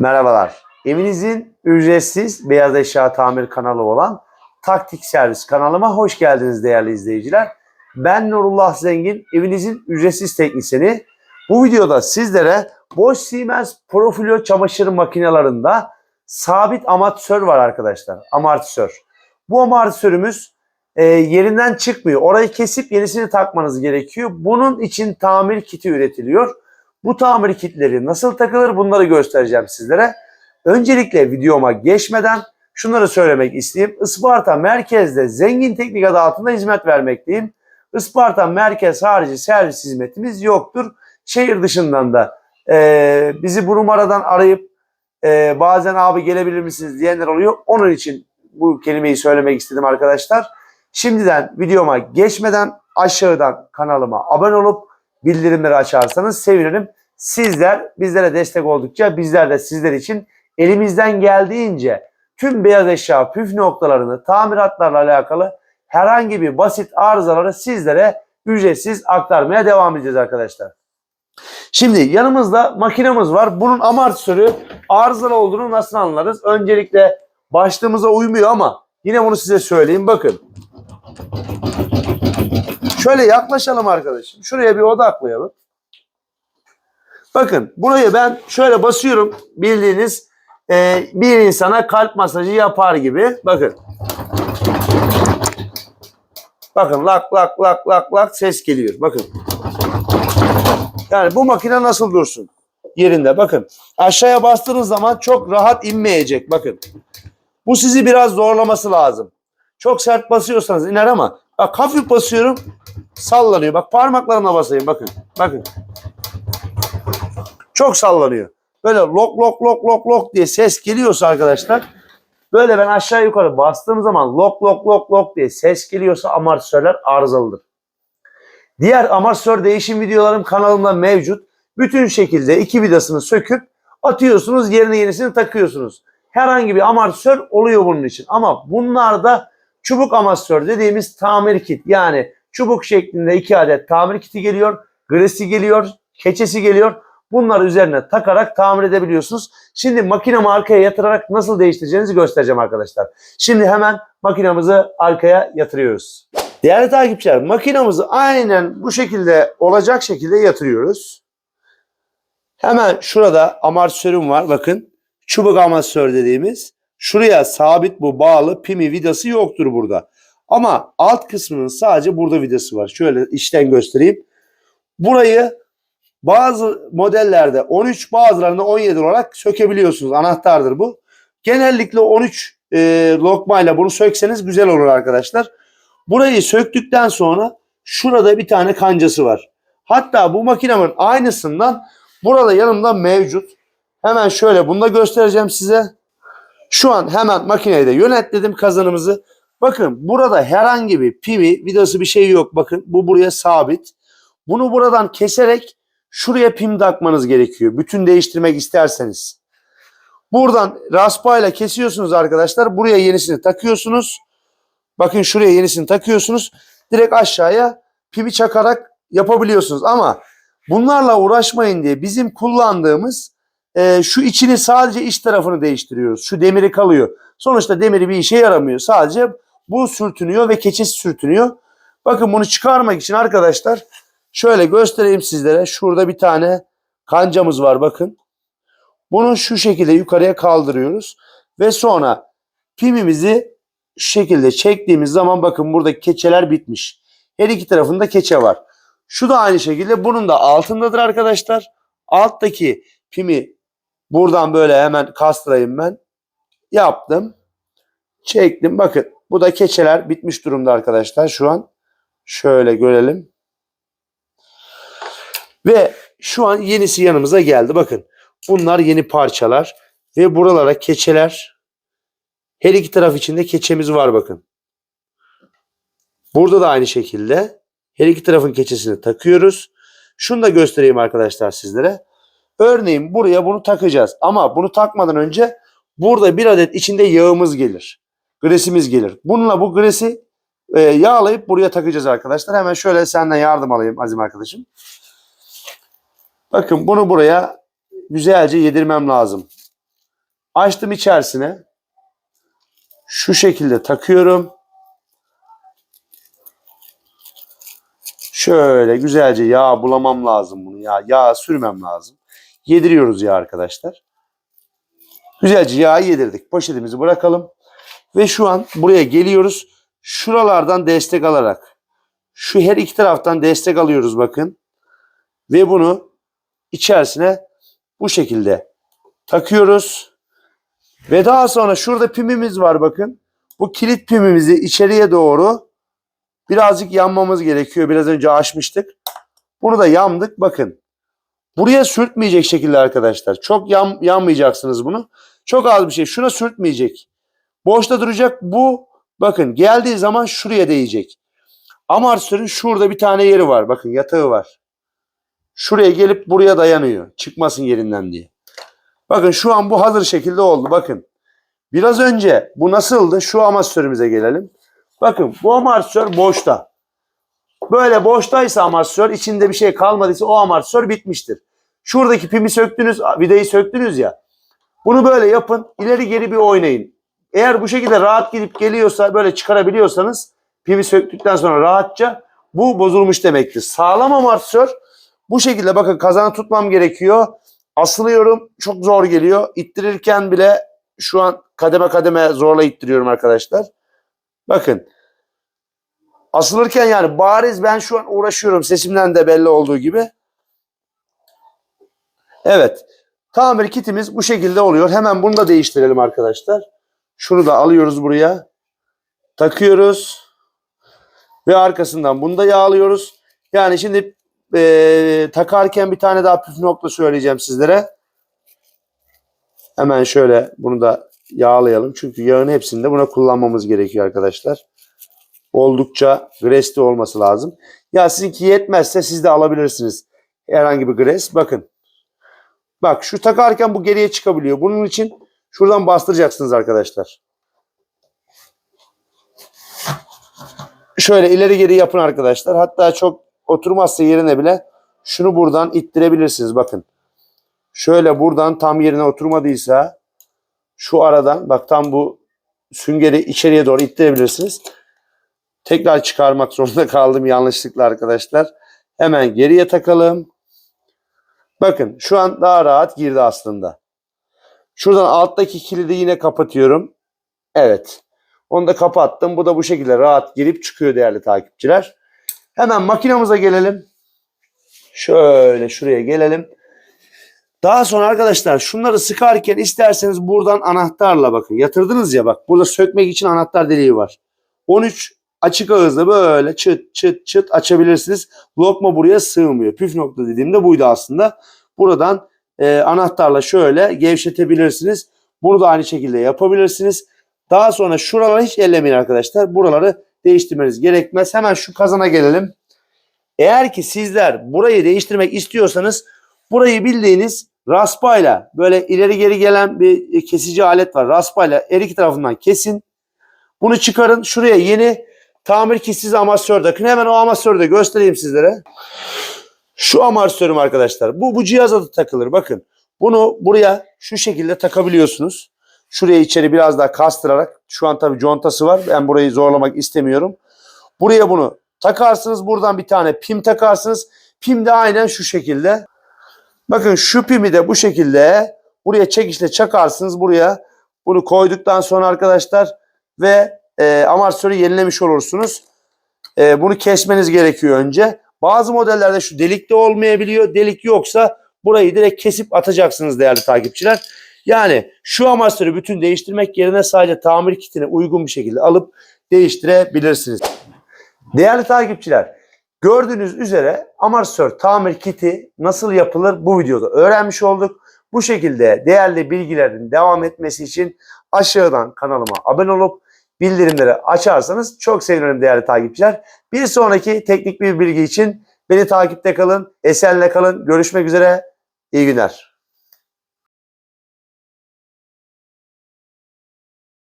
Merhabalar. Evinizin ücretsiz beyaz eşya tamir kanalı olan Taktik Servis kanalıma hoş geldiniz değerli izleyiciler. Ben Nurullah Zengin, evinizin ücretsiz teknisyeni. Bu videoda sizlere Bosch Siemens Profilo çamaşır makinelerinde sabit amortisör var arkadaşlar. Amortisör. Bu amortisörümüz e, yerinden çıkmıyor. Orayı kesip yenisini takmanız gerekiyor. Bunun için tamir kiti üretiliyor. Bu tamir kitleri nasıl takılır bunları göstereceğim sizlere. Öncelikle videoma geçmeden şunları söylemek isteyeyim. Isparta merkezde zengin teknik adı altında hizmet vermekteyim. Isparta merkez harici servis hizmetimiz yoktur. Şehir dışından da e, bizi bu numaradan arayıp e, bazen abi gelebilir misiniz diyenler oluyor. Onun için bu kelimeyi söylemek istedim arkadaşlar. Şimdiden videoma geçmeden aşağıdan kanalıma abone olup bildirimleri açarsanız sevinirim. Sizler bizlere destek oldukça bizler de sizler için elimizden geldiğince tüm beyaz eşya püf noktalarını tamiratlarla alakalı herhangi bir basit arızaları sizlere ücretsiz aktarmaya devam edeceğiz arkadaşlar. Şimdi yanımızda makinemiz var. Bunun amortisörü arızalı olduğunu nasıl anlarız? Öncelikle başlığımıza uymuyor ama yine bunu size söyleyeyim. Bakın. Şöyle yaklaşalım arkadaşım. Şuraya bir odaklayalım. Bakın buraya ben şöyle basıyorum. Bildiğiniz e, bir insana kalp masajı yapar gibi. Bakın. Bakın lak lak lak lak lak ses geliyor. Bakın. Yani bu makine nasıl dursun? Yerinde bakın. Aşağıya bastığınız zaman çok rahat inmeyecek. Bakın. Bu sizi biraz zorlaması lazım. Çok sert basıyorsanız iner ama bak hafif basıyorum sallanıyor. Bak parmaklarımla basayım bakın. Bakın. Çok sallanıyor. Böyle lok lok lok lok lok diye ses geliyorsa arkadaşlar böyle ben aşağı yukarı bastığım zaman lok lok lok lok diye ses geliyorsa amortisörler arızalıdır. Diğer amortisör değişim videolarım kanalımda mevcut. Bütün şekilde iki vidasını söküp atıyorsunuz yerine yenisini takıyorsunuz. Herhangi bir amortisör oluyor bunun için. Ama bunlarda çubuk amortisör dediğimiz tamir kit yani çubuk şeklinde iki adet tamir kiti geliyor. Gresi geliyor, keçesi geliyor. Bunları üzerine takarak tamir edebiliyorsunuz. Şimdi makinemi arkaya yatırarak nasıl değiştireceğinizi göstereceğim arkadaşlar. Şimdi hemen makinamızı arkaya yatırıyoruz. Değerli takipçiler makinamızı aynen bu şekilde olacak şekilde yatırıyoruz. Hemen şurada amortisörüm var bakın. Çubuk amortisör dediğimiz. Şuraya sabit bu bağlı pimi vidası yoktur burada. Ama alt kısmının sadece burada vidası var. Şöyle içten göstereyim. Burayı bazı modellerde 13 bazılarında 17 olarak sökebiliyorsunuz. Anahtardır bu. Genellikle 13 e, lokmayla bunu sökseniz güzel olur arkadaşlar. Burayı söktükten sonra şurada bir tane kancası var. Hatta bu makinemin aynısından burada yanımda mevcut. Hemen şöyle bunu da göstereceğim size. Şu an hemen makineyi de yönetledim kazanımızı. Bakın burada herhangi bir pimi vidası bir şey yok. Bakın bu buraya sabit. Bunu buradan keserek şuraya pim takmanız gerekiyor. Bütün değiştirmek isterseniz. Buradan raspayla kesiyorsunuz arkadaşlar. Buraya yenisini takıyorsunuz. Bakın şuraya yenisini takıyorsunuz. Direkt aşağıya pimi çakarak yapabiliyorsunuz. Ama bunlarla uğraşmayın diye bizim kullandığımız e, şu içini sadece iç tarafını değiştiriyoruz. Şu demiri kalıyor. Sonuçta demiri bir işe yaramıyor. Sadece bu sürtünüyor ve keçesi sürtünüyor. Bakın bunu çıkarmak için arkadaşlar şöyle göstereyim sizlere. Şurada bir tane kancamız var bakın. Bunu şu şekilde yukarıya kaldırıyoruz. Ve sonra pimimizi şu şekilde çektiğimiz zaman bakın burada keçeler bitmiş. Her iki tarafında keçe var. Şu da aynı şekilde bunun da altındadır arkadaşlar. Alttaki pimi buradan böyle hemen kastırayım ben. Yaptım. Çektim. Bakın bu da keçeler bitmiş durumda arkadaşlar şu an. Şöyle görelim. Ve şu an yenisi yanımıza geldi. Bakın bunlar yeni parçalar. Ve buralara keçeler. Her iki taraf içinde keçemiz var bakın. Burada da aynı şekilde her iki tarafın keçesini takıyoruz. Şunu da göstereyim arkadaşlar sizlere. Örneğin buraya bunu takacağız. Ama bunu takmadan önce burada bir adet içinde yağımız gelir. Gresimiz gelir. Bununla bu gresi e, yağlayıp buraya takacağız arkadaşlar. Hemen şöyle senden yardım alayım Azim arkadaşım. Bakın bunu buraya güzelce yedirmem lazım. Açtım içerisine. Şu şekilde takıyorum. Şöyle güzelce yağ bulamam lazım bunu. Ya yağ sürmem lazım. Yediriyoruz ya arkadaşlar. Güzelce yağı yedirdik. Poşetimizi bırakalım. Ve şu an buraya geliyoruz. Şuralardan destek alarak. Şu her iki taraftan destek alıyoruz bakın. Ve bunu içerisine bu şekilde takıyoruz. Ve daha sonra şurada pimimiz var bakın. Bu kilit pimimizi içeriye doğru birazcık yanmamız gerekiyor. Biraz önce açmıştık. Bunu da yandık bakın. Buraya sürtmeyecek şekilde arkadaşlar. Çok yan, yanmayacaksınız bunu. Çok az bir şey. Şuna sürtmeyecek. Boşta duracak. Bu bakın geldiği zaman şuraya değecek. Amortisörün şurada bir tane yeri var. Bakın yatağı var. Şuraya gelip buraya dayanıyor. Çıkmasın yerinden diye. Bakın şu an bu hazır şekilde oldu. Bakın. Biraz önce bu nasıldı? Şu amortisörümüze gelelim. Bakın bu amortisör boşta. Böyle boştaysa amortisör içinde bir şey kalmadıysa o amortisör bitmiştir. Şuradaki pimi söktünüz, vidayı söktünüz ya. Bunu böyle yapın. ileri geri bir oynayın. Eğer bu şekilde rahat gidip geliyorsa böyle çıkarabiliyorsanız pimi söktükten sonra rahatça bu bozulmuş demektir. Sağlam amortisör bu şekilde bakın kazanı tutmam gerekiyor. Asılıyorum çok zor geliyor. İttirirken bile şu an kademe kademe zorla ittiriyorum arkadaşlar. Bakın asılırken yani bariz ben şu an uğraşıyorum sesimden de belli olduğu gibi. Evet tamir kitimiz bu şekilde oluyor. Hemen bunu da değiştirelim arkadaşlar. Şunu da alıyoruz buraya. Takıyoruz. Ve arkasından bunu da yağlıyoruz. Yani şimdi eee, takarken bir tane daha püf nokta söyleyeceğim sizlere. Hemen şöyle bunu da yağlayalım. Çünkü yağın hepsini de buna kullanmamız gerekiyor arkadaşlar. Oldukça gresli olması lazım. Ya sizinki yetmezse siz de alabilirsiniz. Herhangi bir gres. Bakın. Bak şu takarken bu geriye çıkabiliyor. Bunun için şuradan bastıracaksınız arkadaşlar. Şöyle ileri geri yapın arkadaşlar. Hatta çok oturmazsa yerine bile şunu buradan ittirebilirsiniz. Bakın. Şöyle buradan tam yerine oturmadıysa şu aradan bak tam bu süngeri içeriye doğru ittirebilirsiniz. Tekrar çıkarmak zorunda kaldım yanlışlıkla arkadaşlar. Hemen geriye takalım. Bakın şu an daha rahat girdi aslında. Şuradan alttaki kilidi yine kapatıyorum. Evet. Onu da kapattım. Bu da bu şekilde rahat girip çıkıyor değerli takipçiler. Hemen makinamıza gelelim. Şöyle şuraya gelelim. Daha sonra arkadaşlar şunları sıkarken isterseniz buradan anahtarla bakın. Yatırdınız ya bak burada sökmek için anahtar deliği var. 13 açık ağızla böyle çıt çıt çıt açabilirsiniz. Lokma buraya sığmıyor. Püf nokta dediğimde buydu aslında. Buradan e, anahtarla şöyle gevşetebilirsiniz. Bunu da aynı şekilde yapabilirsiniz. Daha sonra şuraları hiç ellemeyin arkadaşlar. Buraları değiştirmeniz gerekmez. Hemen şu kazana gelelim. Eğer ki sizler burayı değiştirmek istiyorsanız burayı bildiğiniz raspayla böyle ileri geri gelen bir kesici alet var. Raspayla her iki tarafından kesin. Bunu çıkarın. Şuraya yeni tamir kitsiz amasör takın. Hemen o amasörü de göstereyim sizlere. Şu amasörüm arkadaşlar. Bu bu cihaza da takılır. Bakın. Bunu buraya şu şekilde takabiliyorsunuz. Şuraya içeri biraz daha kastırarak. Şu an tabii contası var. Ben burayı zorlamak istemiyorum. Buraya bunu takarsınız. Buradan bir tane pim takarsınız. Pim de aynen şu şekilde. Bakın şu pimi de bu şekilde buraya çekişle çakarsınız. Buraya bunu koyduktan sonra arkadaşlar ve e, amortisörü yenilemiş olursunuz. E, bunu kesmeniz gerekiyor önce. Bazı modellerde şu delik de olmayabiliyor. Delik yoksa burayı direkt kesip atacaksınız değerli takipçiler. Yani şu amortisörü bütün değiştirmek yerine sadece tamir kitine uygun bir şekilde alıp değiştirebilirsiniz. Değerli takipçiler, gördüğünüz üzere amortisör tamir kiti nasıl yapılır bu videoda öğrenmiş olduk. Bu şekilde değerli bilgilerin devam etmesi için aşağıdan kanalıma abone olup bildirimleri açarsanız çok sevinirim değerli takipçiler. Bir sonraki teknik bir bilgi için beni takipte kalın, esenle kalın. Görüşmek üzere, iyi günler.